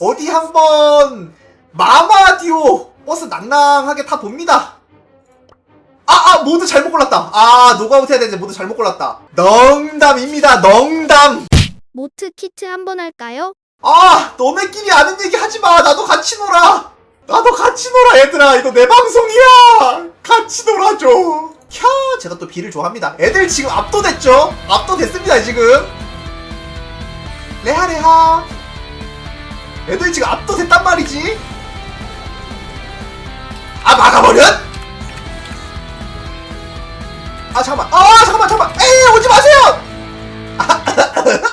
어디 한번 마마디오 버스 낭낭하게 타 봅니다. 아, 아, 모두 잘못 골랐다. 아, 노가웃 해야 되는데 모두 잘못 골랐다. 농담입니다, 농담. 모트 키트 한번 할까요? 아, 너네끼리 아는 얘기 하지 마. 나도 같이 놀아. 나도 같이 놀아, 얘들아. 이거 내 방송이야. 같이 놀아줘. 캬, 제가 또 비를 좋아합니다. 애들 지금 압도됐죠? 압도됐습니다, 지금. 레하레하. 애들 지금 압도됐단 말이지. 아, 막아버렸? 아, 잠깐만. 아, 잠깐만, 잠깐만. 에이, 오지 마세요! 아,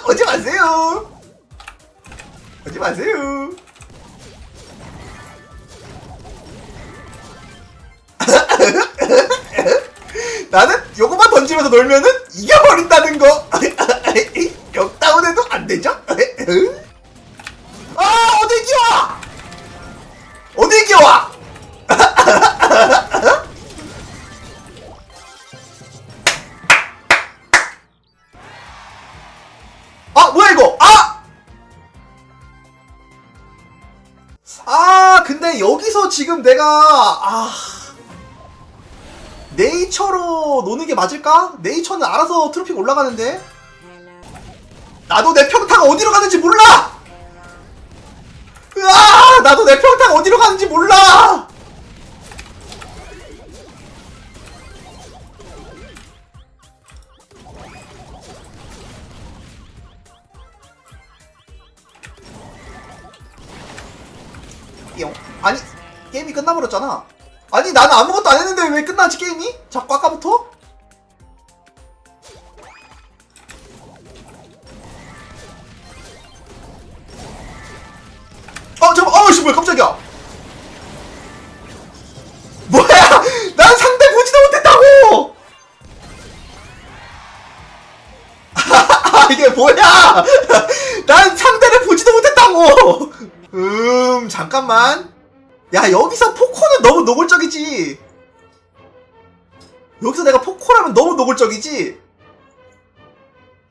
오지 마세요. 오지 마세요. 나는 요거만 던지면서 놀면은 이겨버린다는 거. 역다운해도 안 되죠? 어디 기와? 아 뭐야 이거? 아! 아 근데 여기서 지금 내가 아 네이처로 노는 게 맞을까? 네이처는 알아서 트로픽 올라가는데 나도 내 평타가 어디로 가는지 몰라 으아 어디로 가는지 몰라 뿅. 아니 게임이 끝나버렸잖아 아니 나는 아무것도 안 했는데 왜 끝나지 게임이? 자꾸 아까부터? 어 잠깐 어이씨 뭐야 깜짝이야 이게 뭐야 난 상대를 보지도 못했다고! 음 잠깐만. 야 여기서 포코는 너무 노골적이지. 여기서 내가 포코라면 너무 노골적이지.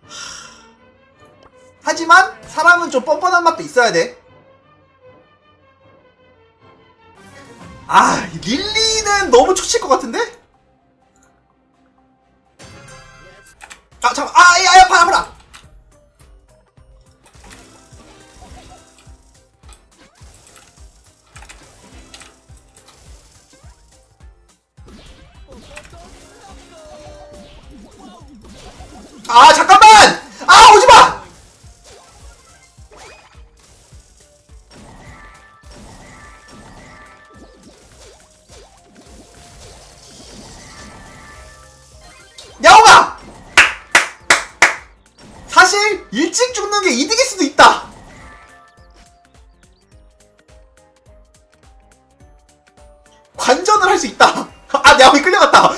하... 하지만 사람은 좀 뻔뻔한 맛도 있어야 돼. 아, 릴리는 너무 초칠 것 같은데? 아, 잠깐, 아, 야, 야, 봐라, 봐라. 아, 잠깐만! 아, 오지 마! 야옹아! 사실 일찍 죽는 게 이득일 수도 있다. 관전을 할 수 있다. 아, 야옹이 끌려갔다.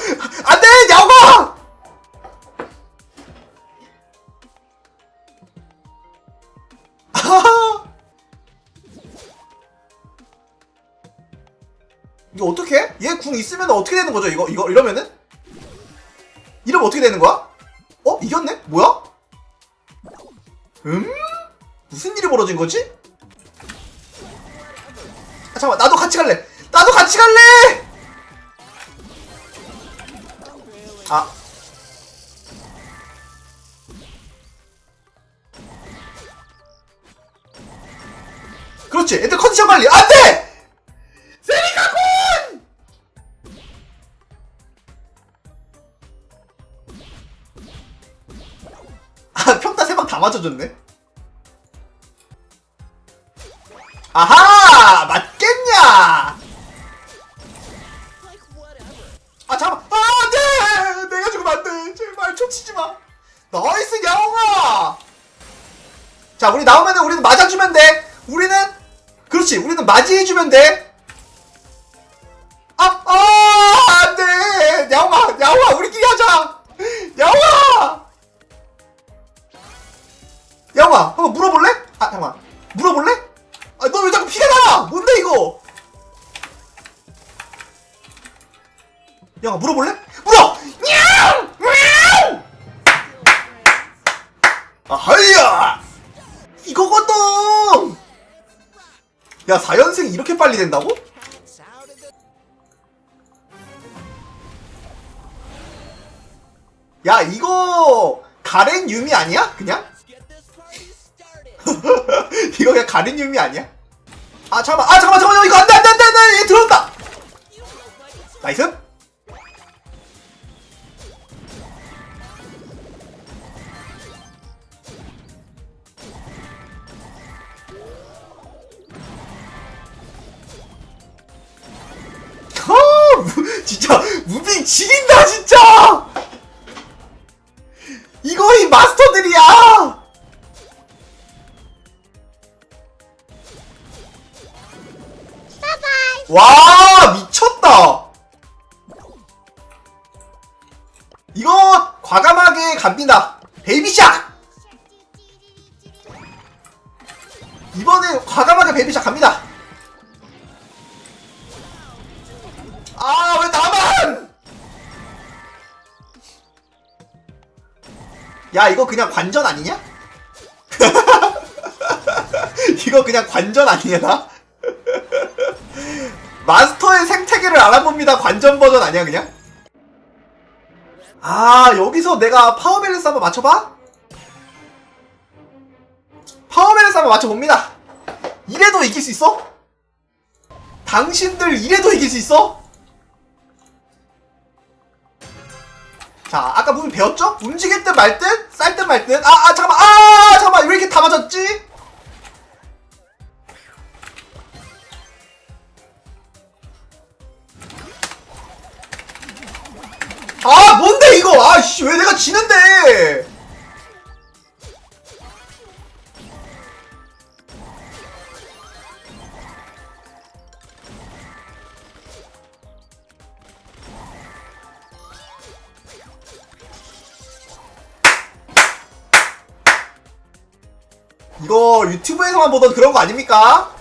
궁 있으면 어떻게 되는 거죠? 이거 이거 이러면은? 이러면 어떻게 되는 거야? 어? 이겼네? 뭐야? 음? 무슨 일이 벌어진 거지? 아, 잠깐만, 나도 같이 갈래! 나도 같이 갈래! 아. 그렇지, 애들 컨디션 관리! 안 돼! 맞춰줬네. 아하! 맞겠냐! 아, 잠깐만. 아, 안 돼! 내가 죽으면 안 돼. 제발, 초치지 마. 나이스, 야옹아! 자, 우리 나오면은 우리는 맞아주면 돼. 우리는, 그렇지. 우리는 맞이해주면 돼. 아, 아, 안 돼! 야옹아, 야옹아, 우리끼리 잠깐만. 물어볼래? 아, 너 왜 자꾸 피가 나? 뭔데, 이거? 야옹아, 물어볼래? 물어! 냐옹! 냐옹! 아하이야! 이거거든! 야 4연승 이렇게 빨리 된다고? 야 이거 가렌 유미 아니야? 그냥? 이거 그냥 유미 아니야? 아 잠깐만. 아 잠깐만 잠깐만. 이거 안돼 안돼 안돼 안돼. 얘 들어온다. 나이스. 아, 무, 진짜 무빙 지린다 진짜. 이거 이 마스터 이거 과감하게 갑니다. 베이비샥. 이번에 과감하게 베이비샥 갑니다. 아, 왜 나만! 야, 이거 그냥 관전 아니냐? 이거 그냥 관전 아니냐, 나? 마스터의 생태계를 알아봅니다. 관전 버전 아니야, 그냥? 아, 여기서 내가 파워밸런스 한번 맞춰봐? 파워밸런스 한번 맞춰봅니다. 이래도 이길 수 있어? 당신들 이래도 이길 수 있어? 자, 아까 무슨 배웠죠? 움직일 듯 말 듯, 쌀 듯 말 듯. 아, 아, 잠깐만, 아, 잠깐만, 왜 이렇게 다 맞았지? 아, 뭔데 이거? 아, 씨, 왜 내가 지는데? 이거 유튜브에서만 보던 그런 거 아닙니까?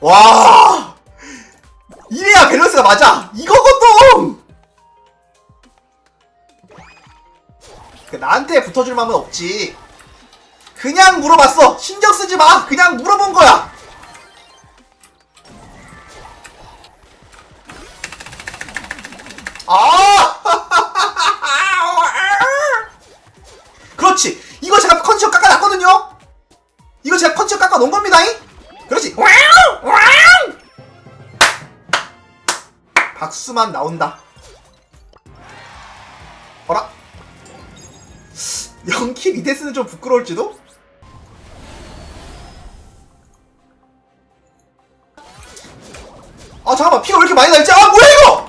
와 이래야 밸런스가 맞아 이거 나한테 붙어줄 마음은 없지 그냥 물어봤어 신경 쓰지 마 그냥 물어본 거야 아 그렇지. 이거 제가 컨디션 깎아놨거든요. 이거 제가 컨디션 깎아놓은 겁니다. 잉? 그렇지. 박수만 나온다. 영키 리테스는 좀 부끄러울지도? 아 잠깐만 피가 왜 이렇게 많이 날지? 아 뭐야 이거!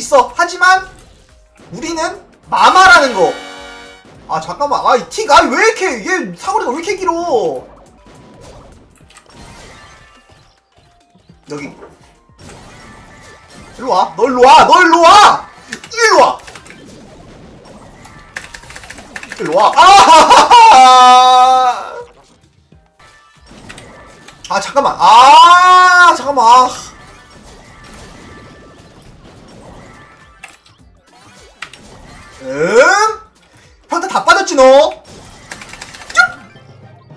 있어. 하지만 우리는 마마라는 거. 아 잠깐만. 아이 틱. 아왜 이렇게 얘 사거리가 왜 이렇게 길어? 여기. 일로 와. 너 일로 와. 너 일로 와. 일로 와. 일로 와. 아! 아 잠깐만. 아 잠깐만. 아. 응? 평타 다 빠졌지 너? 쭉!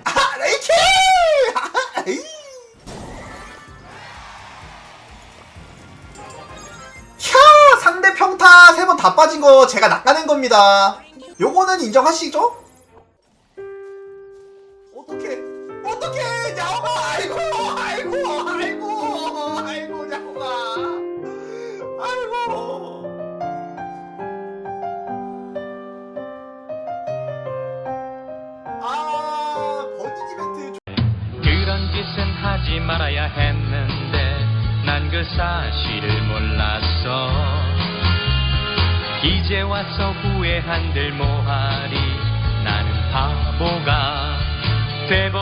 아 레이키! 아. 캬 상대 평타 세 번 다 빠진 거 제가 낚아낸 겁니다. 요거는 인정하시죠? 어떻게 어떻게 야오 그 사실을 몰랐어. 이제 와서 후회한들 뭐하리? 나는 바보가 돼버